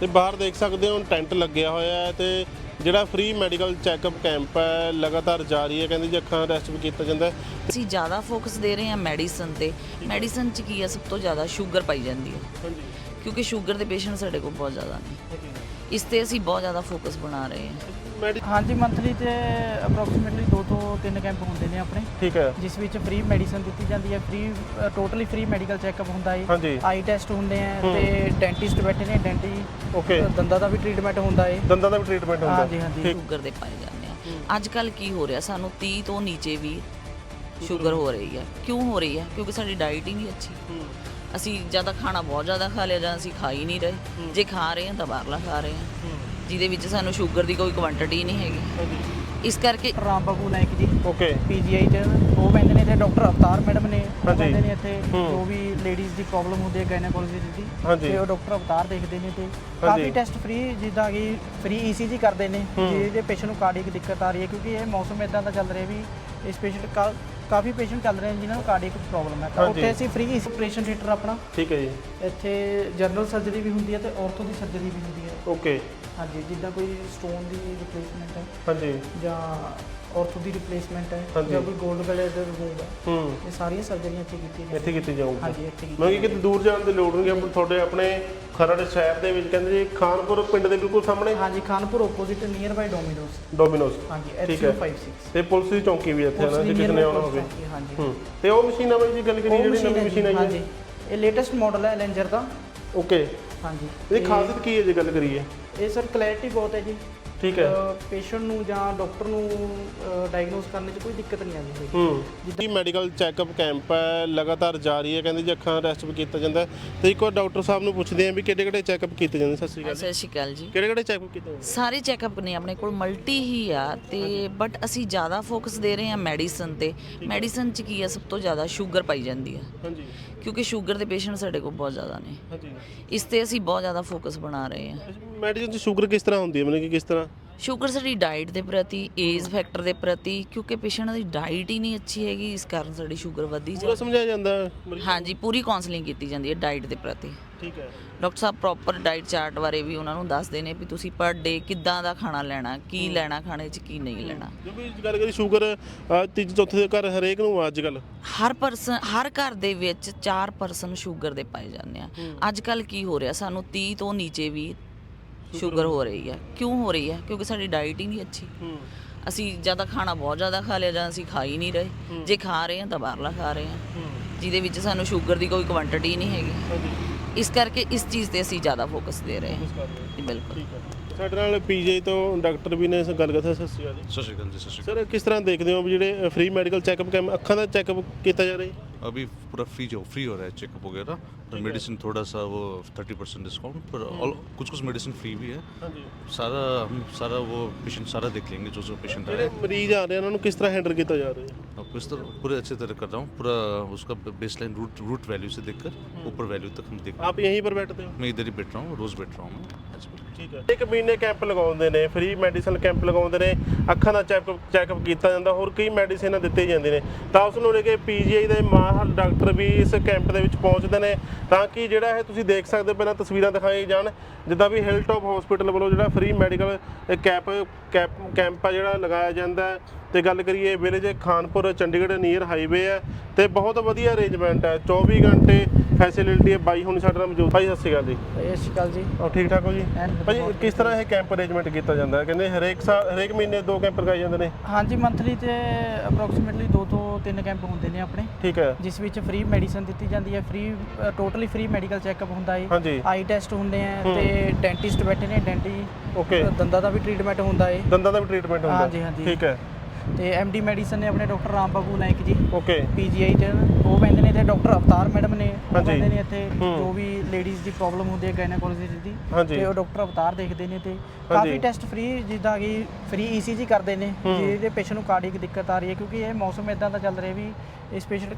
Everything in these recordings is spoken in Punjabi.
ਤੇ ਬਾਹਰ ਦੇਖ ਸਕਦੇ ਹੋ ਟੈਂਟ ਲੱਗਿਆ ਹੋਇਆ ਹੈ ਤੇ ਜਿਹੜਾ ਫ੍ਰੀ ਮੈਡੀਕਲ ਚੈੱਕਅਪ ਕੈਂਪ ਹੈ ਲਗਾਤਾਰ ਜਾਰੀ ਹੈ ਕਹਿੰਦੇ ਜੀ ਅੱਖਾਂ ਦਾ ਟੈਸਟ ਵੀ ਕੀਤਾ ਜਾਂਦਾ ਅਸੀਂ ਜ਼ਿਆਦਾ ਫੋਕਸ ਦੇ ਰਹੇ ਹਾਂ ਮੈਡੀਸਨ ਤੇ। ਮੈਡੀਸਨ ਚ ਕੀ ਹੈ ਸਭ ਤੋਂ ਜ਼ਿਆਦਾ ਸ਼ੂਗਰ ਪਾਈ ਜਾਂਦੀ ਹੈ। ਕਿਉਂਕਿ ਸ਼ੂਗਰ ਦੇ ਪੇਸ਼ੈਂਟ ਸਾਡੇ ਕੋਲ ਬਹੁਤ ਜ਼ਿਆਦਾ ਨੇ। ਇਸ ਤੇ ਅਸੀਂ ਬਹੁਤ ਜ਼ਿਆਦਾ ਫੋਕਸ ਬਣਾ ਰਹੇ ਹਾਂ। ਮੈਡੀ ਹਾਂਜੀ ਮੰਥਲੀ ਤੇ ਅਪਰੋਕਸੀਮੇਟਲੀ 2 ਤੋਂ 3 ਕੈਂਪ ਹੁੰਦੇ ਨੇ ਆਪਣੇ। ਠੀਕ ਹੈ। ਜਿਸ ਵਿੱਚ ਫ੍ਰੀ ਮੈਡੀਸਨ ਦਿੱਤੀ ਜਾਂਦੀ ਹੈ free totally free medical checkup ਹੁੰਦਾ। ਹੈ ਆਈ ਟੈਸਟ ਹੁੰਦੇ ਆ। ਤੇ ਡੈਂਟਿਸਟ ਬੈਠੇ ਨੇ ਡੈਂਟੀ ਓਕੇ ਦੰਦਾਂ ਦਾ ਵੀ ਟ੍ਰੀਟਮੈਂਟ ਹੁੰਦਾ ਹੈ ਦੰਦਾਂ ਦਾ ਵੀ ਟ੍ਰੀਟਮੈਂਟ ਹੁੰਦਾ। ਹਾਂਜੀ, ਹਾਂਜੀ। ਸ਼ੂਗਰ ਦੇ ਪਾਏ ਜਾਂਦੇ ਆ। ਅੱਜ ਕੱਲ ਕੀ ਹੋ ਰਿਹਾ? ਸਾਨੂੰ 30 ਤੋਂ ਨੀਚੇ ਵੀ ਸ਼ੂਗਰ ਹੋ ਰਹੀ ਹੈ। ਕਿਉਂ ਹੋ ਰਹੀ ਹੈ? ਕਿਉਂਕਿ ਸਾਡੀ ਡਾਈਟ ਹੀ ਨਹੀਂ ਅੱਛੀ। ਅਸੀਂ ਜ਼ਿਆਦਾ ਖਾਣਾ ਬਹੁਤ ਜ਼ਿਆਦਾ ਖਾ ਲਿਆ ਜਾਂ ਅਸੀਂ ਖਾ ਹੀ ਨਹੀਂ ਰਹੇ। ਜੇ ਖਾ ਰਹੇ ਹਾਂ ਤਾਂ ਬਾਹਰਲਾ ਖਾ ਰਹੇ ਹਾਂ। ਜਿਹਦੇ ਵਿੱਚ ਸਾਨੂੰ ਸ਼ੂਗਰ ਦੀ ਕੋਈ ਕੁਆਂਟੀਟੀ ਨਹੀਂ ਹੈਗੀ ਇਸ ਕਰਕੇ ਰਾਮ ਬਾਬੂ ਨਾਇਕ ਜੀ ਓਕੇ ਪੀਜੀਆਈ ਚ ਉਹ ਬੈਂਦੇ ਨੇ ਤੇ ਡਾਕਟਰ ਅਵਤਾਰ ਮੈਡਮ ਨੇ ਉਹ। ਬੈਂਦੇ ਨੇ ਇੱਥੇ। ਜੋ ਵੀ ਲੇਡੀਜ਼ ਦੀ ਪ੍ਰੋਬਲਮ ਹੁੰਦੀ ਹੈ ਗਾਇਨੋਕੋਲੋਜੀ ਦੀ। ਤੇ ਉਹ ਡਾਕਟਰ ਅਵਤਾਰ ਦੇਖਦੇ ਨੇ ਤੇ। ਕਾਫੀ ਟੈਸਟ ਫ੍ਰੀ ਜਿੱਦਾਂ ਕਿ ਫ੍ਰੀ ਈਸੀਜੀ ਕਰਦੇ ਨੇ। ਜਿਹਦੇ ਪੇਸ਼ੈਂਟ ਨੂੰ ਕਾਰਡਿਕ ਦਿੱਕਤ ਆ ਰਹੀ ਹੈ ਕਿਉਂਕਿ ਇਹ ਮੌਸਮ ਇਦਾਂ ਦਾ ਚੱਲ ਰਿਹਾ ਵੀ ਇਸ ਪੇਸ਼ੈਂਟ ਕਾਫੀ ਪੇਸ਼ੈਂਟ ਚੱਲ ਰਹੇ ਨੇ ਜਿਨ੍ਹਾਂ ਨੂੰ ਕਾਰਡਿਕ ਪ੍ਰੋਬਲਮ ਹੈ। ਤਾਂ ਹਾਂਜੀ। ਉੱਥੇ ਅਸੀਂ ਫ੍ਰੀ ਆਪਰੇਸ਼ਨ ਥੀਏਟਰ ਆਪਣਾ। ਠੀਕ ਹੈ ਜੀ। ਇੱਥੇ ਜਨਰਲ ਸਰਜਰੀ ਵੀ ਹੁੰਦੀ ਹੈ ਤੇ ਔਰਥੋ ਦੀ ਸਰਜਰੀ ਵੀ ਹੁੰਦੀ ਹੈ। ਓਕੇ ਹਾਂਜੀ ਜਿੱਦਾਂ ਕੋਈ ਸਟੋਨ ਦੀ ਰਿਪਲੇਸਮੈਂਟ ਹੈ। ਹਾਂਜੀ। ਜਾਂ ਔਰਥੋ ਦੀ ਰਿਪਲੇਸਮੈਂਟ ਹੈ ਹਾਂਜੀ। ਜਾਂ ਕੋਈ 골ਡ ਬਲੇਡ ਦਾ ਰਿਮੂਵ ਹੈ ਹੂੰ। ਇਹ ਸਾਰੀਆਂ ਸਰਜਰੀਆਂ ਇੱਥੇ ਕੀਤੀਆਂ ਇੱਥੇ ਕੀਤੀ ਜਾਊਗੀ। ਹਾਂਜੀ ਇੱਥੇ ਕੀਤੀ ਮੈਂ ਕਿ ਕਿਤੇ ਦੂਰ ਜਾਣ ਦੀ ਲੋੜ ਨਹੀਂ ਹੈ ਤੁਹਾਡੇ ਆਪਣੇ ਖਰੜ ਸ਼ਹਿਰ ਦੇ ਵਿੱਚ ਕਹਿੰਦੇ ਜੀ ਖਾਨਪੁਰ ਪਿੰਡ ਦੇ ਬਿਲਕੁਲ ਸਾਹਮਣੇ? ਹਾਂਜੀ Khanpur opposite near by Domino's Domino's ਹਾਂਜੀ ਠੀਕ ਹੈ। HU56 ਤੇ ਪੁਲਿਸ ਦੀ ਚੌਂਕੀ ਵੀ ਇੱਥੇ ਹੈ ਨਾ ਜੇ ਕਿਸੇ ਨੇ ਆਉਣਾ ਹੋਵੇ। ਹਾਂਜੀ। ਹੂੰ। ਤੇ ਉਹ ਮਸ਼ੀਨਾਂ ਬਾਈ ਜੀ ਗੱਲ ਕਰੀਏ ਉਹ ਜਿਹੜੀ ਮਸ਼ੀਨ ਨਵੀਂ ਮਸ਼ੀਨ ਜੀ, ਆਈ ਹਾਂਜੀ। ਹੈ ਇਹ ਲੇਟੈਸਟ ਮਾਡਲ ਹੈ ਲੈਂਜਰ ਦਾ। ਓਕੇ ਹਾਂਜੀ। ਇਹਦੀ ਖਾਸੀਅਤ ਕੀ ਹੈ ਜੇ ਗੱਲ ਕਰੀਏ? ਇਹ ਸਰ ਕਲੈਰਿਟੀ ਬਹੁਤ ਹੈ ਜੀ। ਠੀਕ ਹੈ। ਪੇਸ਼ੈਂਟ ਨੂੰ ਜਾਂ ਡਾਕਟਰ ਨੂੰ ਡਾਇਗਨੋਸ ਕਰਨ 'ਚ ਕੋਈ ਦਿੱਕਤ ਨਹੀਂ ਆਉਂਦੀ ਹੋਈ ਹੂੰ। ਜਿੱਦਾਂ ਮੈਡੀਕਲ ਚੈੱਕਅਪ ਕੈਂਪ ਹੈ ਲਗਾਤਾਰ ਜਾਰੀ ਹੈ ਕਹਿੰਦੇ ਜੀ ਅੱਖਾਂ ਦਾ ਟੈਸਟ ਵੀ ਕੀਤਾ ਜਾਂਦਾ ਹੈ। ਤੇ ਇੱਕ ਵਾਰ ਡਾਕਟਰ ਸਾਹਿਬ ਨੂੰ ਪੁੱਛਦੇ ਆਂ ਵੀ ਕਿਹੜੇ ਕਿਹੜੇ ਚੈੱਕਅਪ ਕੀਤੇ ਜਾਂਦੇ ਸਤਿ ਸ਼੍ਰੀ ਅਕਾਲ ਸਤਿ ਸ਼੍ਰੀ ਅਕਾਲ ਜੀ। ਕਿਹੜੇ ਕਿਹੜੇ ਚੈੱਕਅਪ ਕੀਤੇ ਜਾਂਦੇ? ਸਾਰੇ ਚੈੱਕਅਪ ਨੇ ਆਪਣੇ ਕੋਲ ਮਲਟੀ ਹੀ ਆ ਤੇ ਬਟ ਅਸੀਂ ਜ਼ਿਆਦਾ ਫੋਕਸ ਦੇ ਰਹੇ ਹਾਂ ਮੈਡੀਸਨ ਤੇ। ਮੈਡੀਸਨ ਚ ਕੀ ਹੈ ਸਭ ਤੋਂ ਜ਼ਿਆਦਾ ਸ਼ੂਗਰ ਪਾਈ ਜਾਂਦੀ ਹੈ ਹਾਂਜੀ। ਕਿਉਂਕਿ ਸ਼ੂਗਰ ਦੇ ਪੇਸ਼ੈਂਟ ਸਾਡੇ ਕੋਲ ਬਹੁਤ ਜ਼ਿਆਦਾ ਨੇ। ਹਾਂਜੀ। ਇਸ ਤੇ ਅਸੀਂ ਬਹੁਤ ਜ਼ਿਆਦਾ ਫੋਕਸ ਬਣਾ ਰਹੇ ਹਾਂ। ਮੈਡੀਸਨ ਚ ਸ਼ੂਗਰ ਕਿਸ ਤਰ੍ਹਾਂ ਹੁੰਦੀ ਹੈ? ਮਤਲਬ ਕਿ ਕਿਸ ਤਰ੍ਹਾਂ? ਸ਼ੂਗਰ ਸਾਡੀ ਡਾਈਟ ਦੇ ਪ੍ਰਤੀ ਏਜ ਫੈਕਟਰ ਦੇ ਪ੍ਰਤੀ ਕਿਉਂਕਿ ਪੇਸ਼ੈਂਟ ਦੀ ਡਾਈਟ ਹੀ ਨਹੀਂ ਅੱਛੀ ਹੈਗੀ ਇਸ ਕਾਰਨ ਸਾਡੀ ਸ਼ੂਗਰ ਵਧਦੀ ਪੂਰਾ ਜਾ ਸਮਝਾਇਆ ਜਾਂਦਾ ਹੈ ਮਰੀਜ਼ ਨੂੰ? ਹਾਂਜੀ ਪੂਰੀ ਕਾਉਂਸਲਿੰਗ ਕੀਤੀ ਜਾਂਦੀ ਹੈ ਡਾਈਟ ਦੇ ਪ੍ਰਤੀ। ਠੀਕ ਹੈ। ਡਾਕਟਰ ਸਾਹਿਬ ਪ੍ਰੋਪਰ ਡਾਈਟ ਚਾਰਟ ਬਾਰੇ ਵੀ ਉਹਨਾਂ ਨੂੰ ਦੱਸਦੇ ਨੇ ਵੀ ਤੁਸੀਂ ਪਰ ਡੇ ਕਿੱਦਾਂ ਦਾ ਖਾਣਾ ਲੈਣਾ ਕੀ ਲੈਣਾ ਖਾਣੇ 'ਚ ਕੀ ਨਹੀਂ ਲੈਣਾ। ਕਿਉਂਕਿ ਗੱਲ ਕਰੀ ਸ਼ੂਗਰ ਅਹ, ਤੀਜੇ ਚੌਥੇ ਦੇ ਘਰ ਹਰੇਕ ਨੂੰ ਅੱਜ ਕੱਲ ਹਰ ਪਰਸਨ ਹਰ ਘਰ ਦੇ ਵਿੱਚ 4 ਪਰਸਨ ਸ਼ੂਗਰ ਦੇ ਪਾਏ ਜਾਂਦੇ ਆ। ਅੱਜ ਕੱਲ ਕੀ ਹੋ ਰਿਹਾ? ਸਾਨੂੰ 30 ਤੋਂ ਨੀਚੇ ਵੀ ਸ਼ੂਗਰ ਹੋ ਰਹੀ ਹੈ। ਕਿਉਂ ਹੋ ਰਹੀ ਹੈ? ਕਿਉਂਕਿ ਸਾਡੀ ਡਾਈਟ ਹੀ ਨਹੀਂ ਅੱਛੀ। ਅਸੀਂ ਜਾਂ ਖਾਣਾ ਬਹੁਤ ਜ਼ਿਆਦਾ ਖਾ ਲਿਆ ਜਾਂ ਅਸੀਂ ਖਾ ਹੀ ਨਹੀਂ ਰਹੇ। ਜੇ ਖਾ ਰਹੇ ਹਾਂ ਤਾਂ ਬਾਹਰਲਾ ਖਾ ਰਹੇ ਹਾਂ। ਜਿਹਦੇ ਵਿੱਚ ਸਾਨੂੰ ਸ਼ੂਗਰ ਦੀ ਕੋਈ ਕੁਆਂਟੀਟੀ ਨਹੀਂ ਹੈਗੀ। ਇਸ ਕਰਕੇ ਇਸ ਚੀਜ਼ ਤੇ ਅਸੀਂ ਜ਼ਿਆਦਾ ਫੋਕਸ ਦੇ ਰਹੇ ਹਾਂ। ਬਿਲਕੁਲ। ਸਾਡੇ ਨਾਲ ਪੀਜੀ ਤੋਂ ਡਾਕਟਰ ਵੀ ਨੇ ਗੱਲ ਕਰਤਾ ਸਤਿ ਸ਼੍ਰੀ ਅਕਾਲ ਜੀ। ਸਤਿ ਜੀ ਸਰ ਕਿਸ ਤਰ੍ਹਾਂ ਦੇਖਦੇ ਹੋ ਜਿਹੜੇ ਫ੍ਰੀ ਮੈਡੀਕਲ ਚੈੱਕਅਪ ਕੈਂਪ ਅੱਖਾਂ ਦਾ ਚੈੱਕਅਪ ਕੀਤਾ ਜਾ ਰਿਹਾ ਹੈ अभी पूरा फ्री जो फ्री हो रहा है चेकअप वगैरह और मेडिसिन थोड़ा सा वो थर्टी परसेंट डिस्काउंट पर ऑल कुछ कुछ मेडिसिन फ्री भी है ਹਾਂਜੀ सारा हम सारा वो पेशेंट सारा देख लेंगे जो जो पेशेंट ਜਿਹੜੇ आए ਮਰੀਜ਼ आ रहे हैं ਉਹਨਾਂ ਨੂੰ ਕਿਸ ਤਰ੍ਹਾਂ ਹੈਂਡਲ ਕੀਤਾ ਜਾ ਰਿਹਾ ਹੈ अब इस तरह पूरे अच्छे तरह कर रहा हूँ पूरा उसका base line root root value से देखकर ऊपर वैल्यू तक हम देख ਆਪ यहीं पर बैठते हो मैं इधर ही बैठ रहा हूँ रोज बैठ रहा हूँ मैं आज भी। ਠੀਕ ਹੈ। ਇੱਕ ਮਹੀਨੇ ਕੈਂਪ ਲਗਾਉਂਦੇ ਨੇ ਫ੍ਰੀ ਮੈਡੀਸਨ ਕੈਂਪ ਲਗਾਉਂਦੇ ਨੇ, ਅੱਖਾਂ ਦਾ ਚੈੱਕਅਪ ਚੈੱਕਅਪ ਕੀਤਾ ਜਾਂਦਾ, ਹੋਰ ਕਈ ਮੈਡੀਸਿਨਾਂ ਦਿੱਤੇ ਜਾਂਦੇ ਨੇ। ਤਾਂ ਉਸ ਨੂੰ ਲੈ ਕੇ ਪੀਜੀਆਈ ਦੇ ਮਾਹਰ ਡਾਕਟਰ ਵੀ ਇਸ ਕੈਂਪ ਦੇ ਵਿੱਚ ਪਹੁੰਚਦੇ ਨੇ। ਤਾਂ ਕਿ ਜਿਹੜਾ ਇਹ ਤੁਸੀਂ ਦੇਖ ਸਕਦੇ ਹੋ, ਪਹਿਲਾਂ ਤਸਵੀਰਾਂ ਦਿਖਾਈ ਜਾਣ, ਜਿੱਦਾਂ ਵੀ ਹਿਲਟੌਪ ਹਸਪੀਟਲ ਵੱਲੋਂ ਜਿਹੜਾ free medical camp camp camp ਆ ਜਿਹੜਾ ਲਗਾਇਆ ਜਾਂਦਾ ਹੈ। ਤੇ ਗੱਲ ਕਰੀਏ village Khanpur Chandigarh near highway ਹੈ ਤੇ ਬਹੁਤ ਵਧੀਆ ਅਰੇਂਜਮੈਂਟ ਹੈ। 24 ਘੰਟੇ ਫੈਸਿਲਿਟੀ ਹੈ। ਬਾਈ ਹੁਣ ਸਾਡੇ ਨਾਲ ਮੌਜੂਦ ਭਾਈ ਸਤਿ ਸ਼੍ਰੀ ਅਕਾਲ ਜੀ। ਸਤਿ ਸ਼੍ਰੀ ਅਕਾਲ ਜੀ। ਉਹ ਠੀਕ ਠਾਕ ਹੋ ਜੀ? ਭਾਜੀ ਕਿਸ ਤਰ੍ਹਾਂ ਇਹ ਕੈਂਪ ਅਰੇਂਜਮੈਂਟ ਕੀਤਾ ਜਾਂਦਾ ਹੈ? ਕਹਿੰਦੇ ਹਰੇਕ ਸਾਲ ਹਰੇਕ ਮਹੀਨੇ ਦੋ ਕੈਂਪ ਲਗਾਏ ਜਾਂਦੇ ਨੇ। ਹਾਂਜੀ ਮੰਥਲੀ ਤੇ ਅਪਰੋਕਸੀਮੇਟਲੀ 2 ਤੋਂ 3 ਕੈਂਪ ਹੁੰਦੇ ਨੇ ਆਪਣੇ। ਠੀਕ ਹੈ। ਜਿਸ ਵਿੱਚ ਫ੍ਰੀ ਮੈਡੀਸਨ ਦਿੱਤੀ ਜਾਂਦੀ ਹੈ। Free totally free medical checkup ਹੁੰਦਾ ਹੈ ਹਾਂਜੀ। ਆਈ ਟੈਸਟ ਹੁੰਦੇ ਆ ਹੂੰ। ਤੇ ਡੈਂਟਿਸਟ ਬੈਠੇ ਨੇ। ਡੈਂਟੀ ਓਕੇ ਦੰਦਾਂ ਦਾ ਵੀ ਟ੍ਰੀਟਮੈਂਟ ਹੁੰਦਾ ਹੈ ਦੰਦਾਂ ਦਾ ਵੀ ਟ੍ਰੀਟਮੈਂਟ ਹੁੰਦਾ। ਹਾਂਜੀ, ਹਾਂਜੀ। ਠੀਕ ਹੈ। ਤੇ ਐਮਡੀ ਮੈਡੀਸਨ ਨੇ ਆਪਣੇ ਡਾਕਟਰ ਰਾਮ ਬਾਬੂ ਨਾਇਕ ਜੀ ਓਕੇ ਪੀਜੀਆਈ ਚ ਉਹ ਬੈਂਦੇ ਨੇ ਤੇ ਡਾਕਟਰ ਅਵਤਾਰ ਮੈਡਮ ਨੇ ਉਹ। ਬੈਂਦੇ ਨੇ ਇੱਥੇ। ਜੋ ਵੀ ਲੇਡੀਜ਼ ਦੀ ਪ੍ਰੋਬਲਮ ਹੁੰਦੀ ਹੈ ਗਾਇਨੋਕੋਲੋਜੀ ਦੀ। ਤੇ ਉਹ ਡਾਕਟਰ ਅਵਤਾਰ ਦੇਖਦੇ ਨੇ ਤੇ। ਕਾਫੀ ਟੈਸਟ ਫ੍ਰੀ ਜਿੱਦਾਂ ਕਿ ਫ੍ਰੀ ਈਸੀਜੀ ਕਰਦੇ ਨੇ। ਜਿਹਦੇ ਪੇਸ਼ੈਂਟ ਨੂੰ ਕਾਰਡਿਕ ਦਿੱਕਤ ਆ ਰਹੀ ਹੈ ਕਿਉਂਕਿ ਇਹ ਮੌਸਮ ਇਦਾਂ ਦਾ ਚੱਲ ਰਿਹਾ ਵੀ ਇਸ ਪੇਸ਼ੈਂਟ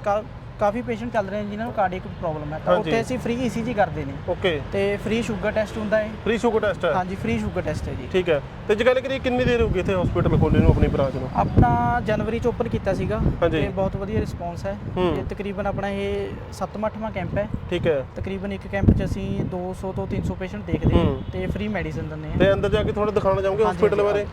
ਕਾਫੀ ਪੇਸ਼ੈਂਟ ਚੱਲ ਰਹੇ ਨੇ ਜਿਨ੍ਹਾਂ ਨੂੰ ਕਾਰਡੀਅਕ ਪ੍ਰੋਬਲਮ ਹੈ। ਤਾਂ ਹਾਂਜੀ। ਉੱਥੇ ਅਸੀਂ ਫ੍ਰੀ ਈਸੀਜੀ ਕਰਦੇ ਨੇ। ਓਕੇ ਤੇ ਫ੍ਰੀ ਸ਼ੂਗਰ ਟੈਸਟ ਹੁੰਦਾ ਹੈ। ਫ੍ਰੀ ਸ਼ੂਗਰ ਟੈਸਟ ਹੈ। ਹਾਂਜੀ ਫ੍ਰੀ ਸ਼ੂਗਰ ਟੈਸਟ ਹੈ ਜੀ। ਠੀਕ ਹੈ। ਤੇ ਜੇ ਗੱਲ ਕਰੀਏ ਕਿੰਨੀ ਦੇਰ ਹੋ ਗਈ ਇੱਥੇ ਹਸਪੀਟਲ ਖੋਲੇ ਨੂੰ ਆਪਣੀ ਬ੍ਰਾਂਚ ਨੂੰ? ਆਪਣਾ ਜਨਵਰੀ ਚ ਓਪਨ ਕੀਤਾ ਸੀਗਾ। ਹਾਂਜੀ। ਤੇ ਬਹੁਤ ਵਧੀਆ ਰਿਸਪੌਂਸ ਹੈ। ਹੂੰ। ਇਹ ਤਕਰੀਬਨ ਆਪਣਾ ਇਹ 7ਵਾਂ 8ਵਾਂ ਕੈਂਪ ਹੈ। ਠੀਕ ਹੈ। ਤਕਰੀਬਨ ਇੱਕ ਕੈਂਪ 'ਚ ਅਸੀਂ 200 ਤੋਂ 300 ਪੇਸ਼ੈਂਟ ਦੇਖਦੇ ਹਾਂ ਹੂੰ। ਤੇ ਫ੍ਰੀ ਮੈਡੀਸਿਨ ਦਿੰਦੇ ਹਾਂ। ਤੇ ਅੰਦਰ ਜਾ ਕੇ ਥੋੜਾ ਦਿਖਾਉਣਾ ਚਾਹੋਗੇ ਹਾਂਜੀ, ਹਸਪੀਟਲ ਬਾਰੇ?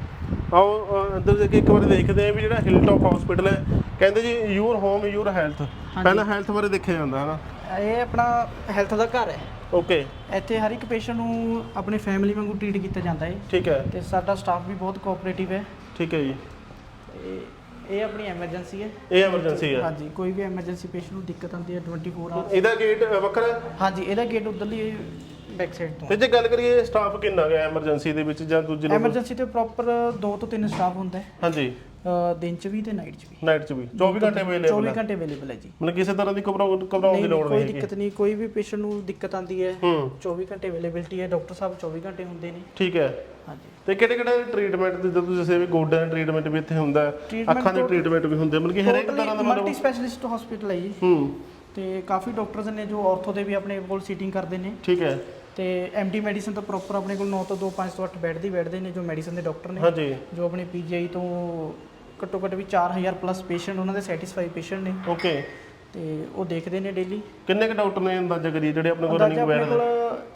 ਆਓ ਅ, ਅੰਦਰ ਜਾ ਕੇ ਇੱਕ ਵਾਰੀ ਦੇਖਦੇ ਆਂ ਵੀ ਜਿਹੜਾ ਹਿਲਟੌਪ ਹਸਪੀਟਲ ਹੈ ਕਹਿੰਦੇ ਜੀ ਯੂਰ ਹੋਮ ਯੂਰ ਹੈਲਥ ਪਹਿਲਾਂ ਹੈਲਥ ਬਾਰੇ ਦੇਖਿਆ ਜਾਂਦਾ ਹੈ ਨਾ ਇਹ ਆਪਣਾ ਹੈਲਥ ਦਾ ਘਰ ਹੈ। ਓਕੇ ਇੱਥੇ ਹਰ ਇੱਕ ਪੇਸ਼ੈਂਟ ਨੂੰ ਆਪਣੇ ਫੈਮਿਲੀ ਵਾਂਗੂ ਟ੍ਰੀਟ ਕੀਤਾ ਜਾਂਦਾ ਹੈ। ਠੀਕ ਹੈ। ਤੇ ਸਾਡਾ ਸਟਾਫ ਵੀ ਬਹੁਤ ਕੋਆਪਰੇਟਿਵ ਹੈ। ਠੀਕ ਹੈ ਜੀ। ਇਹ ਆਪਣੀ ਐਮਰਜੈਂਸੀ ਹੈ। ਇਹ ਐਮਰਜੈਂਸੀ ਹੈ। ਹਾਂਜੀ ਕੋਈ ਵੀ ਐਮਰਜੈਂਸੀ ਪੇਸ਼ੈਂਟ ਨੂੰ ਦਿੱਕਤ ਆਉਂਦੀ ਹੈ 24 ਆਵਰ ਇਹਦਾ ਗੇਟ ਵੱਖਰਾ ਹੈ? ਹਾਂਜੀ ਇਹਦਾ ਗੇਟ ਉਧਰਲੀ ਬੈਕ ਸਾਈਡ ਤੋਂ। ਤੇ ਜੇ ਗੱਲ ਕਰੀਏ ਸਟਾਫ ਕਿੰਨਾ ਗਿਆ ਐਮਰਜੈਂਸੀ ਦੇ ਵਿੱਚ ਜਾਂ ਦੂਜੇ level? ਐਮਰਜੈਂਸੀ ਤੇ ਪ੍ਰੋਪਰ 2 ਤੋਂ 3 ਸਟਾਫ ਹੁੰਦਾ। ਹੈ ਹਾਂਜੀ। ਅ, ਦਿਨ ਚ ਵੀ ਤੇ ਨਾਈਟ ਚ ਵੀ। ਨਾਈਟ 'ਚ ਵੀ। 24 ਘੰਟੇ ਅਵੇਲੇਬਲ 24 ਹੈ ਘੰਟੇ ਅਵੇਲੇਬਲ ਹੈ ਜੀ। ਮਤਲਬ ਕਿਸੇ ਤਰ੍ਹਾਂ ਦੀ ਘਬਰਾਉਣ ਘਬਰਾਉਣ ਦੀ ਨਹੀਂ ਲੋੜ ਕੋਈ ਨਹੀਂ ਹੈਗੀ। ਦਿੱਕਤ ਨਹੀਂ ਕੋਈ ਵੀ ਪੇਸ਼ੈਂਟ ਨੂੰ ਦਿੱਕਤ ਆਉਂਦੀ ਹੈ ਹੂੰ। 24 ਘੰਟੇ ਅਵੇਲੇਬਿਲਟੀ ਹੈ ਡਾਕਟਰ ਸਾਹਿਬ 24 ਘੰਟੇ ਹੁੰਦੇ ਨੇ। ਠੀਕ ਹੈ। ਹਾਂਜੀ। ਤੇ ਕਿਹੜੇ ਕਿਹੜੇ ਟ੍ਰੀਟਮੈਂਟ ਦੇ ਜਦੋਂ ਤੁਸੀਂ ਦੱਸਿਆ ਵੀ ਗੋਡਿਆਂ ਦਾ ਟ੍ਰੀਟਮੈਂਟ ਵੀ ਇੱਥੇ ਹੁੰਦਾ ਹੈ, Treatment ਅੱਖਾਂ ਦੇ ਟ੍ਰੀਟਮੈਂਟ ਵੀ ਹੁੰਦੇ ਮਤਲਬ ਕਿ ਹਰੇਕ ਤਰ੍ਹਾਂ ਦਾ ਮਲਟੀ ਮਤਲਬ ਸਪੈਸ਼ਲਿਸਟ ਹਸਪੀਟਲ ਹੈ ਜੀ। ਹੂੰ। ਤੇ ਕਾਫੀ ਡਾਕਟਰਸ ਨੇ ਜੋ ਆਰਥੋ ਦੇ ਵੀ ਆਪਣੇ ਕੋਲ ਸੀਟਿੰਗ ਕਰਦੇ ਨੇ। ਠੀਕ ਹੈ। ਤੇ ਐਮਡੀ ਮੈਡੀਸਨ ਤਾਂ ਪ੍ਰੋਪਰ ਆਪਣੇ ਕੋਲ 9 ਤੋਂ 2 5 ਤੋਂ 8 ਬੈੱਡ ਦੀ ਬੈਠਦੇ ਨੇ ਜੋ ਮੈਡੀਸਨ ਦੇ ਡਾਕਟਰ ਨੇ। ਹਾਂਜੀ। ਜੋ ਆਪਣੇ ਪੀਜੀਆਈ ਤੋਂ ਘੱਟੋ ਘੱਟ ਵੀ 4000 ਪਲੱਸ ਪੇਸ਼ੈਂਟ ਉਹਨਾਂ ਦੇ ਸੈਟੀਸਫਾਈ ਪੇਸ਼ੈਂਟ ਨੇ। ਓਕੇ ਤੇ ਉਹ ਦੇਖਦੇ ਨੇ ਡੇਲੀ ਕਿੰਨੇ ਕ ਡਾਕਟਰ ਨੇ ਅੰਦਾਜ਼ਾ ਕਰੀਏ ਜਿਹੜੇ ਆਪਣੇ ਕੋਲ ਰਨਿੰਗ ਕੋਲ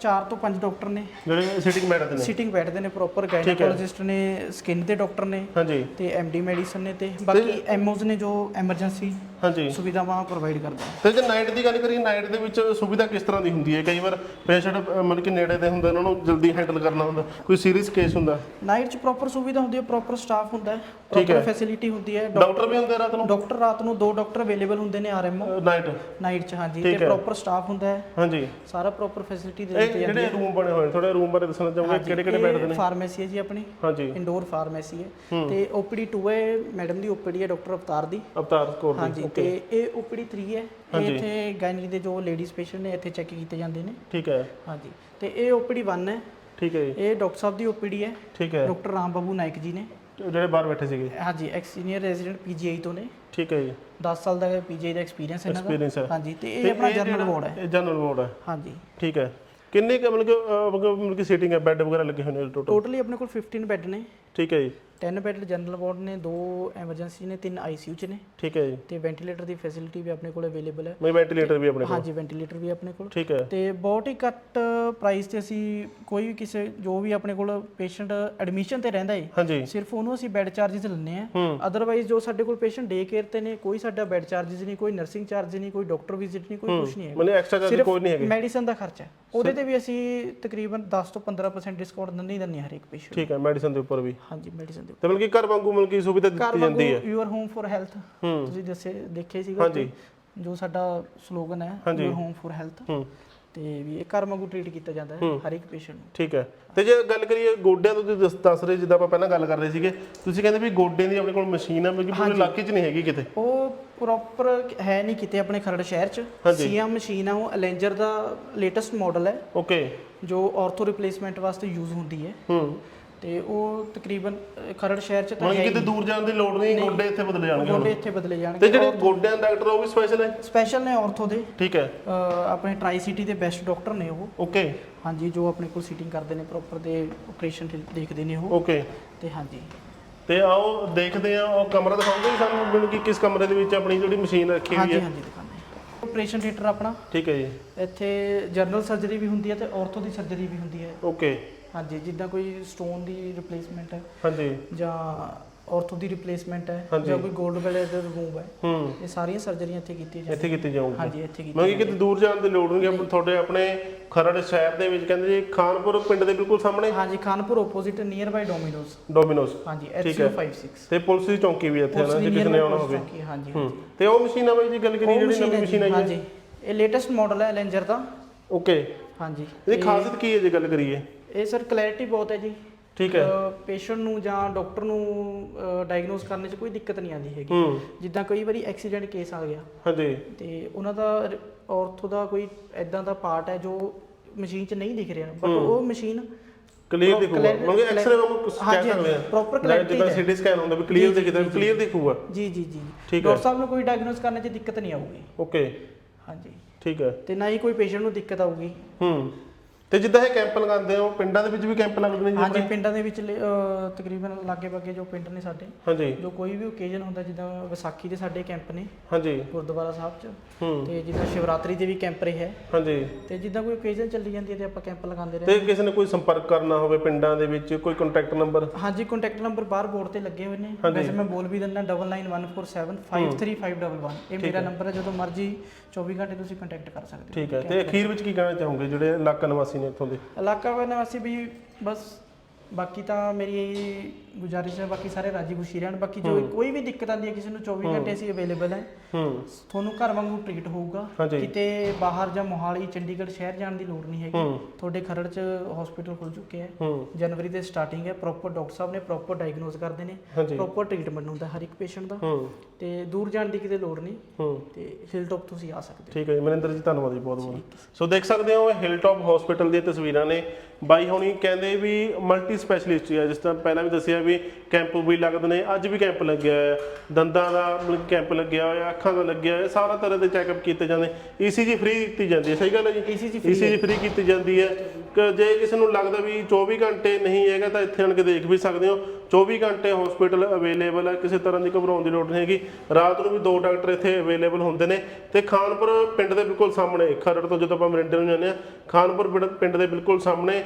4 ਤੋਂ 5 ਡਾਕਟਰ ਨੇ। ਜਿਹੜੇ ਸਿਟਿੰਗ ਬੈਠ ਨੇ। ਸਿਟਿੰਗ ਬੈਠਦੇ ਨੇ ਪ੍ਰੋਪਰ। ਗਾਇਨੋਕੋਲੋਜਿਸਟ ਨੇ ਸਕਿਨ ਦੇ ਡਾਕਟਰ ਨੇ ਹਾਂਜੀ। ਤੇ ਐਮਡੀ ਮੈਡੀਸਨ ਨੇ ਤੇ ਬਾਕੀ ਐਮਓਜ਼ ਨੇ ਜੋ ਐਮਰਜੈਂਸੀ ਹਾਂਜੀ। ਸੁਵਿਧਾਵਾਂ ਪ੍ਰੋਵਾਈਡ ਕਰਦੇ ਤੇ ਜੇ ਨਾਈਟ ਦੀ ਗੱਲ ਕਰੀਏ ਨਾਈਟ ਦੇ ਵਿੱਚ ਸੁਵਿਧਾ ਕਿਸ ਤਰ੍ਹਾਂ ਦੀ ਹੁੰਦੀ ਹੈ? ਕਈ ਵਾਰ ਪੇਸ਼ੈਂਟ ਮਤਲਬ ਕਿ ਨੇੜੇ ਦੇ ਹੁੰਦੇ ਉਹਨਾਂ ਨੂੰ ਜਲਦੀ ਹੈਂਡਲ ਕਰਨਾ ਹੁੰਦਾ। ਕੋਈ ਸੀਰੀਅਸ ਕੇਸ ਹੁੰਦਾ? ਨਾਈਟ 'ਚ ਪ੍ਰੋਪਰ ਸੁਵਿਧਾ ਹੁੰਦੀ ਹੈ ਪ੍ਰੋਪਰ ਸਟਾਫ ਹੁੰਦਾ ਹੈ। ਪ੍ਰੋਪਰ ਫੈਸਿਲਿਟੀ ਹੁੰਦੀ ਹੈ। ਡਾਕਟਰ ਵੀ ਹੁੰਦੇ ਰਾਤ ਨੂੰ? ਡਾਕਟਰ ਰਾਤ ਨੂੰ ਦੋ ਡਾਕਟਰ ਅਵੇਲੇਬਲ ਹੁੰਦੇ ਨੇ ਆਰਐਮਓ ਨਾਈਟ ਨਾਈਟ 'ਚ ਹਾਂਜੀ ਤੇ। ਪ੍ਰੋਪਰ ਸਟਾਫ ਹੁੰਦਾ ਹੈ। ਹਾਂਜੀ। ਸਾਰਾ ਪ੍ਰੋਪਰ ਫੈਸਿਲਿਟੀ ਦੇ ਦਿੱਤੀ ਜਾਂਦੀ ਜਿਹੜੇ ਰੂਮ ਬਣੇ ਹੋਏ ਨੇ ਥੋੜੇ ਰੂਮ ਬਾਰੇ ਦੱਸਣਾ ਚਾਹੋਗੇ ਕਿਹੜੇ ਕਿਹੜੇ ਬੈਠਦੇ ਨੇ? ਫਾਰਮੇਸੀ ਹੈ ਜੀ ਆਪਣੀ ਹਾਂਜੀ। ਇੰਡੋਰ ਫਾਰਮੇਸੀ ਹੈ। ਤੇ ਓਪੀਡੀ 2 ਹੈ ਮੈਡਮ ਦੀ ਓਪੀਡੀ ਹੈ ਡਾਕਟਰ ਅਵਤਾਰ ਦੀ। ਅਵਤਾਰ ਕੌਰ ਦੀ ਹਾਂਜੀ ਤੇ ਇਹ ਓਪੀਡੀ 3 ਹੈ। ਇੱਥੇ ਗਾਇਨੀ ਦੇ ਜੋ ਲੇਡੀਜ਼ ਪੇਸ਼ੈਂਟ ਨੇ ਇੱਥੇ ਚੈੱਕ ਕੀਤੇ ਜਾਂਦੇ ਨੇ। ਠੀਕ ਹੈ। ਹਾਂਜੀ ਤੇ ਇਹ ਓਪੀਡੀ 1 ਹੈ। ਠੀਕ ਹੈ ਜੀ। ਇਹ ਡਾਕਟਰ ਸਾਹਿਬ ਦੀ ਓਪੀਡੀ ਹੈ। ਠੀਕ ਹੈ। ਡਾਕਟਰ ਰਾਮ ਬਾਬੂ ਨਾਇਕ ਜੀ ਨੇ। ਜਿਹੜੇ ਬਾਹਰ ਬੈਠੇ ਸੀਗੇ। ਹਾਂਜੀ ਐਕਸ ਸੀਨੀਅਰ ਰੈਜ਼ੀਡੈਂਟ ਪੀਜੀਆਈ ਤੋਂ ਨੇ। ਠੀਕ ਹੈ ਜੀ। 10 ਸਾਲ ਦਾ ਪੀਜੀਆਈ ਦਾ ਐਕਸਪੀਰੀਅੰਸ ਹੈ ਇਹਨਾਂ। ਦਾ। ਹਾਂਜੀ ਤੇ ਇਹ ਆਪਣਾ ਜਨਰਲ ਵਾਰਡ ਹੈ। ਇਹ ਜਨਰਲ ਵਾਰਡ ਹੈ। ਹਾਂਜੀ। ਠੀਕ ਹੈ। ਕਿੰਨੇ ਕੁ ਮਤਲਬ ਕਿ ਅਹ, ਮਤਲਬ ਕਿ ਸੀਟਿੰਗ ਹੈ ਬੈੱਡ ਵਗੈਰਾ ਲੱਗੇ ਹੋਏ ਨੇ ਟੋਟਲ ਟੋਟਲੀ ਆਪਣੇ ਕੋਲ 15 ਬੈੱਡ ਨੇ। ਠੀਕ ਹੈ ਜੀ। ਤਿੰਨ ਬੈੱਡ ਜਨਰਲ ਵਾਰਡ ਨੇ ਦੋ ਐਮਰਜੈਂਸੀ ਨੇ ਤਿੰਨ ਆਈਸੀਯੂ ਚ ਨੇ। ਠੀਕ ਹੈ ਜੀ। ਤੇ ਵੈਂਟੀਲੇਟਰ ਦੀ ਫੈਸਿਲਿਟੀ ਵੀ ਆਪਣੇ ਕੋਲ ਅਵੇਲੇਬਲ ਹੈ। ਮੈਂ ਵੈਂਟੀਲੇਟਰ ਵੀ ਆਪਣੇ ਕੋਲ? ਹਾਂਜੀ ਵੈਂਟੀਲੇਟਰ ਵੀ ਆਪਣੇ ਕੋਲ। ਠੀਕ ਹੈ। ਤੇ ਬਹੁਤ ਹੀ ਘੱਟ ਪ੍ਰਾਈਸ ਤੇ ਅਸੀਂ ਕੋਈ ਵੀ ਕਿਸੇ ਜੋ ਵੀ ਆਪਣੇ ਕੋਲ ਪੇਸ਼ੈਂਟ ਐਡਮਿਸ਼ਨ ਤੇ ਰਹਿੰਦਾ ਹੈ ਸਿਰਫ ਉਹਨੂੰ ਅਸੀਂ ਬੈੱਡ ਚਾਰजेस ਲੈਣੇ ਆ ਅਦਰਵਾਈਜ਼ ਜੋ ਸਾਡੇ ਕੋਲ ਪੇਸ਼ੈਂਟ ਡੇ ਕੇਅਰ ਤੇ ਨੇ ਕੋਈ ਸਾਡਾ ਬੈੱਡ ਚਾਰजेस ਨਹੀਂ ਕੋਈ ਨਰਸਿੰਗ ਚਾਰਜ ਨਹੀਂ ਕੋਈ ਡਾਕਟਰ ਵਿਜ਼ਿਟ ਨਹੀਂ ਕੋਈ ਕੁਝ ਨਹੀਂ ਹੈ ਮਤਲਬ ਐਕਸਟਰਾ ਚਾਰਜ ਕੋਈ ਨਹੀਂ ਹੈਗੇ। ਮੈਡੀਸਨ ਦਾ ਖਰਚਾ ਉਹਦੇ ਤੇ ਵੀ ਅਸੀਂ ਤਕਰੀਬਨ 10 ਤੋਂ 15% ਡਿਸਕਾਊਂਟ ਦਿੰਦੇ ਹੀ ਦਿੰਦੇ ਹਾਂ ਪੇਸ਼ੈਂਟ ਠੀਕ ਹੈ ਮੈਡੀਸਨ ਦੇ ਉੱਪਰ ਵੀ। ਹਾਂਜੀ ਮੈਡੀਸਨ ਦੇ ਤੇ ਮਤਲਬ ਕਿ ਘਰ ਵਾਂਗੂ ਮਤਲਬ ਕਿ ਸੁਵਿਧਾ ਦਿੱਤੀ ਜਾਂਦੀ ਹੈ। ਯੂਅਰ ਹੋਮ ਫॉर ਹੈਲਥ ਤੁਸੀਂ ਦੱਸੇ ਦੇਖੇ ਸੀਗਾ ਹਾਂਜੀ। ਜੋ ਸਾਡਾ ਸਲੋਗਨ ਹੈ। ਯੂਅਰ ਹੋਮ ਫॉर ਹੈਲਥ ਤੇ ਵੀ ਇਹ ਘਰ ਵਾਂਗੂ ਟ੍ਰੀਟ ਕੀਤਾ ਜਾਂਦਾ ਹੈ ਹਰ ਇੱਕ ਪੇਸ਼ੈਂਟ ਨੂੰ। ਠੀਕ ਹੈ। ਤੇ ਜੇ ਗੱਲ ਕਰੀਏ ਗੋਡਿਆਂ ਤੋਂ ਤੁਸੀਂ ਦੱਸ- ਰਹੇ ਜਿੱਦਾਂ ਆਪਾਂ ਪਹਿਲਾਂ ਗੱਲ ਕਰ ਰਹੇ ਸੀਗੇ ਤੁਸੀਂ ਕਹਿੰਦੇ ਵੀ ਗੋਡਿਆਂ ਦੀ ਆਪਣੇ ਕੋਲ ਮਸ਼ੀਨ ਹੈ ਮਤਲਬ ਕਿ ਪੂਰੇ ਇਲਾਕੇ 'ਚ ਨਹੀਂ ਹੈਗੀ ਕਿਤੇ। ਉਹ ਪ੍ਰੋਪਰ ਹੈ ਨਹੀਂ ਕਿਤੇ ਆਪਣੇ ਖਰੜ ਸ਼ਹਿਰ ਚ। ਸੀਐਮ ਮਸ਼ੀਨ ਆ ਉਹ ਅਲੈਂਜਰ ਦਾ ਲੇਟੈਸਟ ਮਾਡਲ ਹੈ। ਓਕੇ ਜੋ ਆਰਥੋ ਰਿਪਲੇਸਮੈਂਟ ਵਾਸਤੇ ਯੂਜ਼ ਹੁੰਦੀ ਹੈ। ਹੂੰ। ਤੇ ਉਹ ਤਕਰੀਬਨ ਅ, ਖਰੜ ਸ਼ਹਿਰ ਚ ਤਾਂ ਮਤਲਬ ਹੈ ਕਿਤੇ ਦੂਰ ਜਾਣ ਦੀ ਲੋੜ ਨਹੀਂ ਗੋਡੇ ਇੱਥੇ ਬਦਲੇ ਜਾਣਗੇ ਹੁਣ। ਗੋਡੇ ਇੱਥੇ ਬਦਲੇ ਤੇ ਜਾਣਗੇ ਜਿਹੜੇ ਗੋਡਿਆਂ ਦਾ ਡਾਕਟਰ ਉਹ ਵੀ ਸਪੈਸ਼ਲ ਹੈ? ਸਪੈਸ਼ਲ ਨੇ ਆਰਥੋ ਦੇ। ਠੀਕ ਹੈ। ਅ, ਆਪਣੇ ਟਰਾਈ ਸਿਟੀ ਦੇ ਬੈਸਟ ਡਾਕਟਰ ਨੇ ਉਹ। ਓਕੇ ਹਾਂਜੀ ਜੋ ਆਪਣੇ ਕੋਲ ਸੀਟਿੰਗ ਕਰਦੇ ਨੇ ਪ੍ਰੋਪਰ ਦੇ ਆਪਰੇਸ਼ਨ ਦੇਖਦੇ ਨੇ ਉਹ। ਓਕੇ ਤੇ ਹਾਂਜੀ। ਤੇ ਆਓ ਦੇਖਦੇ ਆ ਉਹ ਕਮਰਾ ਦਿਖਾਓਗੇ ਜੀ ਸਾਨੂੰ ਮੈਨੂੰ ਕਿ ਕਿਸ ਕਮਰੇ ਦੇ ਵਿੱਚ ਆਪਣੀ ਜਿਹੜੀ ਮਸ਼ੀਨ ਰੱਖੀ ਹੋਈ ਹਾਂਜੀ ਹੈ। ਹਾਂਜੀ ਦਿਖਾਉਂਦੇ ਆਪਰੇਸ਼ਨ ਥੀਏਟਰ ਆਪਣਾ। ਠੀਕ ਹੈ ਜੀ। ਇੱਥੇ ਜਨਰਲ ਸਰਜਰੀ ਵੀ ਹੁੰਦੀ ਹੈ ਤੇ ਆਰਥੋ ਦੀ ਸਰਜਰੀ ਵੀ ਹੁੰਦੀ ਹੈ। ਓਕੇ ਹਾਂਜੀ ਜਿੱਦਾਂ ਕੋਈ ਸਟੋਨ ਦੀ ਰਿਪਲੇਸਮੈਂਟ ਹੈ ਹਾਂਜੀ। ਜਾਂ ਆਰਥੋ ਦੀ ਰਿਪਲੇਸਮੈਂਟ ਹੈ ਹਾਂਜੀ। ਜਾਂ ਕੋਈ 골ਡ ਬੈਲਰ ਦਾ ਰਿਮੂਵ ਹੈ ਹੂੰ। ਇਹ ਸਾਰੀਆਂ ਸਰਜਰੀਆਂ ਇੱਥੇ ਕੀਤੀਆਂ ਇੱਥੇ ਜਾਂਦੀਆਂ ਕੀਤੀ ਜਾਊਗੀ ਹਾਂਜੀ ਇੱਥੇ ਮੈਂ ਕੀਤੀਆਂ ਕਿਤੇ ਦੂਰ ਜਾਣ ਦੀ ਲੋੜ ਨਹੀਂ ਆਪਾਂ ਤੁਹਾਡੇ ਆਪਣੇ ਖਰੜ ਸ਼ਹਿਰ ਦੇ ਵਿੱਚ ਕਹਿੰਦੇ ਜੀ ਖਾਨਪੁਰ ਪਿੰਡ ਦੇ ਬਿਲਕੁਲ ਸਾਹਮਣੇ? ਹਾਂਜੀ Khanpur opposite near by Domino's Domino's ਹਾਂਜੀ ਠੀਕ ਹੈ। HU56 ਤੇ ਪੁਲਿਸ ਦੀ ਚੌਂਕੀ ਵੀ ਇੱਥੇ ਹੈ ਨਾ ਜੇ ਕਿਸੇ ਨੇ ਆਉਣਾ ਹੋਵੇ। ਹਾਂਜੀ ਹੂੰ। ਤੇ ਉਹ ਮਸ਼ੀਨ ਆ ਬਾਈ ਜੀ ਗੱਲ ਕਰੀ ਉਹ ਜਿਹੜੀ ਨਵੀਂ ਮਸ਼ੀਨ ਆਈ ਹੈ। ਹਾਂਜੀ। ਇਹ ਲੇਟੈਸਟ ਮਾਡਲ ਹੈ ਲੈਂਜਰ ਦਾ। ਓਕੇ ਹਾਂਜੀ। ਇਹਦੀ ਖਾਸੀਅਤ ਕੀ ਹੈ ਜੇ ਗੱਲ ਕਰੀਏ? ਇਹ ਸਰ ਕਲੈਰਿਟੀ ਬਹੁਤ ਹੈ ਜੀ। ਠੀਕ ਹੈ। ਪੇਸ਼ੈਂਟ ਨੂੰ ਜਾਂ ਡਾਕਟਰ ਨੂੰ ਡਾਇਗਨੋਸ ਕਰਨੇ 'ਚ ਕੋਈ ਦਿੱਕਤ ਨਹੀਂ ਆਉਂਦੀ ਹੈਗੀ। ਜਿੱਦਾਂ ਕਈ ਵਾਰੀ ਐਕਸੀਡੈਂਟ ਕੇਸ ਆ ਗਿਆ। ਹਾਂਜੀ। ਤੇ ਉਹਨਾਂ ਦਾ ਆਰਥੋ ਦਾ ਕੋਈ ਐਦਾਂ ਦਾ ਪਾਰਟ ਹੈ ਜੋ ਮਸ਼ੀਨ 'ਚ ਨਹੀਂ ਦਿਖ ਰਿਹਾ। ਬਟ ਉਹ ਮਸ਼ੀਨ ਕਲੀਅਰ ਦਿਖੂਗਾ। ਮਤਲਬ ਐਕਸ-ਰੇ ਵਾਂਗੂ ਕੁਝ ਕਹਿ ਸਕਦੇ ਆ। proper ਜਿੱਦਾਂ clarity ਸਿਟੀ ਸਕੈਨ ਹੁੰਦਾ ਵੀ ਕਲੀਅਰ ਦਿਖਦਾ ਕਲੀਅਰ ਦਿਖੂਗਾ। ਜੀ ਜੀ ਜੀ। ਠੀਕ ਹੈ। ਡਾਕਟਰ ਸਾਹਿਬ ਨੂੰ ਕੋਈ ਡਾਇਗਨੋਸ ਕਰਨ 'ਚ ਦਿੱਕਤ ਨਹੀਂ ਆਊਗੀ। ਓਕੇ ਹਾਂਜੀ। ਠੀਕ ਹੈ। ਤੇ ਨਾ ਹੀ ਕੋਈ ਪੇਸ਼ੈਂਟ ਨੂੰ ਦਿੱਕਤ ਆਊਗੀ। ਹੂੰ। ਤੇ ਜਿੱਦਾਂ ਇਹ ਕੈਂਪ ਲਗਾਉਂਦੇ ਉਹ ਪਿੰਡਾਂ ਦੇ ਵਿੱਚ ਵੀ ਕੈਂਪ ਲੱਗਦੇ ਨੇ ਜੀ ਹਾਂਜੀ ਆਪਣੇ? ਪਿੰਡਾਂ ਦੇ ਵਿੱਚ ਲ- ਅਹ ਤਕਰੀਬਨ ਲਾਗੇ ਬਾਗੇ ਜੋ ਪਿੰਡ ਨੇ ਸਾਡੇ ਹਾਂਜੀ। ਜੋ ਕੋਈ ਵੀ ਓਕੇਜ਼ਨ ਹੁੰਦਾ ਜਿੱਦਾਂ ਵਿਸਾਖੀ ਦੇ ਸਾਡੇ ਕੈਂਪ ਨੇ ਹਾਂਜੀ। ਗੁਰਦੁਆਰਾ ਸਾਹਿਬ 'ਚ ਹੂੰ। ਤੇ ਜਿੱਦਾਂ ਸ਼ਿਵਰਾਤਰੀ ਦੇ ਵੀ ਕੈਂਪ ਰਹੇ। ਹੈ ਹਾਂਜੀ। ਤੇ ਜਿੱਦਾਂ ਕੋਈ ਓਕੇਜ਼ਨ ਚੱਲੀ ਜਾਂਦੀ ਹੈ ਤੇ ਆਪਾਂ ਕੈਂਪ ਲਗਾਉਂਦੇ ਤੇ ਰਹੇ ਕਿਸੇ ਨੇ ਕੋਈ ਸੰਪਰਕ ਕਰਨਾ ਹੋਵੇ ਪਿੰਡਾਂ ਦੇ ਵਿੱਚ ਕੋਈ ਕੰਟੈਕਟ ਨੰਬਰ ਹਾਂਜੀ ਕੰਟੈਕਟ ਨੰਬਰ ਬਾਹਰ ਬੋਰਡ ਤੇ ਲੱਗੇ ਹੋਏ ਨੇ। ਹਾਂਜੀ। ਵੈਸੇ ਮੈਂ ਬੋਲ ਵੀ ਦਿੰਦਾ 9914753511 ਇਹ ਮੇਰਾ ਨੰਬਰ ਹੈ ਜਦੋਂ ਮਰਜ਼ੀ 24 ਘੰਟੇ ਤੁਸੀਂ ਕੰਟੈਕਟ ਕਰ ਸਕਦੇ ਹੋ। ਠੀਕ ਹੈ। ਤੇ ਅਖੀਰ ਵਿੱਚ ਕੀ ਕਹਿਣਾ ਚਾਹੋਗੇ ਜਿਹੜੇ ਇਲਾਕਾ ਨਿਵਾਸੀ ਨੇ ਇੱਥੋਂ ਦੇ? ਇਲਾਕਾ ਵਾ ਵੀ ਬਸ ਬਾਕੀ ਤਾਂ ਮੇਰੀ ਇਹੀ ਗੁਜ਼ਾਰਿਸ਼ ਹੈ ਬਾਕੀ ਸਾਰੇ ਰਾਜੀ ਖੁਸ਼ੀ ਰਹਿਣ। ਬਾਕੀ ਜੋ ਕੋਈ ਵੀ ਦਿੱਕਤ ਆਉਂਦੀ ਹੈ ਕਿਸੇ ਨੂੰ 24 ਘੰਟੇ ਅਸੀਂ ਅਵੇਲੇਬਲ ਹੈ। ਹੂੰ। ਤੁਹਾਨੂੰ ਘਰ ਵਾਂਗੂ ਟ੍ਰੀਟ ਹੋਊਗਾ। ਹਾਂਜੀ। ਕਿਤੇ ਬਾਹਰ ਜਾਂ ਮੋਹਾਲੀ ਚੰਡੀਗੜ੍ਹ ਸ਼ਹਿਰ ਜਾਣ ਦੀ ਲੋੜ ਨਹੀਂ ਹੈਗੀ। ਹੂੰ। ਤੁਹਾਡੇ ਖਰੜ 'ਚ ਹਸਪੀਟਲ ਖੁੱਲ ਚੁੱਕੇ ਹੈ। ਹੂੰ। ਜਨਵਰੀ ਦੇ ਸਟਾਰਟਿੰਗ ਹੈ। ਪ੍ਰੋਪਰ ਡਾਕਟਰ ਸਾਹਿਬ ਨੇ ਪ੍ਰੋਪਰ ਡਾਇਗਨੋਸ ਕਰਦੇ ਨੇ ਹਾਂਜੀ। ਪ੍ਰੋਪਰ ਟ੍ਰੀਟਮੈਂਟ ਹੁੰਦਾ ਹਰ ਇੱਕ ਪੇਸ਼ੈਂਟ ਦਾ। ਹੂੰ। ਤੇ ਦੂਰ ਜਾਣ ਦੀ ਕਿਤੇ ਲੋੜ ਨਹੀਂ। ਹੂੰ। ਤੇ ਹਿਲ ਟੌਪ ਤੁਸੀਂ ਆ ਸਕਦੇ ਠੀਕ ਹੈ ਜੀ। ਮਨਿੰਦਰ ਜੀ ਧੰਨਵਾਦ ਜੀ ਬਹੁਤ ਬਹੁਤ। ਸੋ ਦੇਖ ਸਕਦੇ ਹੋ ਇਹ ਹਿਲਟੌਪ ਹਸਪੀਟਲ ਦੀਆਂ ਤਸਵੀਰਾਂ ਨੇ। ਬਾਈ ਹੋਣੀ ਕਹਿੰਦੇ ਵੀ ਮਲਟੀ ਸਪੈਸ਼ਲਿਸਟ ਹੈ ਜਿਸ ਤਰ੍ਹਾਂ ਪਹਿਲਾਂ ਵੀ ਦੱਸਿਆ ਵੀ ਕੈਂਪ ਵੀ ਲੱਗਦੇ ਨੇ ਅੱਜ ਵੀ ਕੈਂਪ ਲੱਗਿਆ ਹੋਇਆ। ਹੈ। ਦੰਦਾਂ ਦਾ ਕੈਂਪ ਲੱਗਿਆ ਹੋਇਆ ਅੱਖਾਂ ਦਾ ਲੱਗਿਆ ਹੋਇਆ ਸਾਰਾ ਤਰ੍ਹਾਂ ਦੇ ਚੈੱਕਅਪ ਕੀਤੇ ਜਾਂਦੇ। ਈਸੀਜੀ ਫ੍ਰੀ ਦਿੱਤੀ ਜਾਂਦੀ ਹੈ ਸਹੀ ਗੱਲ ਹੈ ਜੀ? ਈਸੀਜੀ ਫ੍ਰੀ ਕੀਤੀ ਜਾਂਦੀ ਹੈ। ਕਿ ਜੇ ਕਿਸੇ ਨੂੰ ਲੱਗਦਾ ਵੀ 24 ਘੰਟੇ ਨਹੀਂ ਹੈਗਾ ਤਾਂ ਇੱਥੇ ਆਣ ਕੇ ਦੇਖ ਵੀ ਸਕਦੇ ਹੋ। 24 ਘੰਟੇ ਹਸਪੀਟਲ ਅਵੇਲੇਬਲ ਹੈ ਕਿਸੇ ਤਰ੍ਹਾਂ ਦੀ ਘਬਰਾਉਣ ਦੀ ਲੋੜ ਨਹੀਂ ਹੈਗੀ। ਰਾਤ ਨੂੰ ਵੀ ਦੋ ਡਾਕਟਰ ਇੱਥੇ ਅਵੇਲੇਬਲ ਹੁੰਦੇ ਨੇ। ਤੇ ਖਾਨਪੁਰ ਪਿੰਡ ਦੇ ਬਿਲਕੁਲ ਸਾਹਮਣੇ ਖਰੜ ਤੋਂ ਜਦੋਂ ਆਪਾਂ ਮਰਿੰਡੇ ਨੂੰ ਜਾਂਦੇ ਹਾਂ ਖਾਨਪੁਰ ਪਿੰਡ ਦੇ ਬਿਲਕੁਲ ਸਾਹਮਣੇ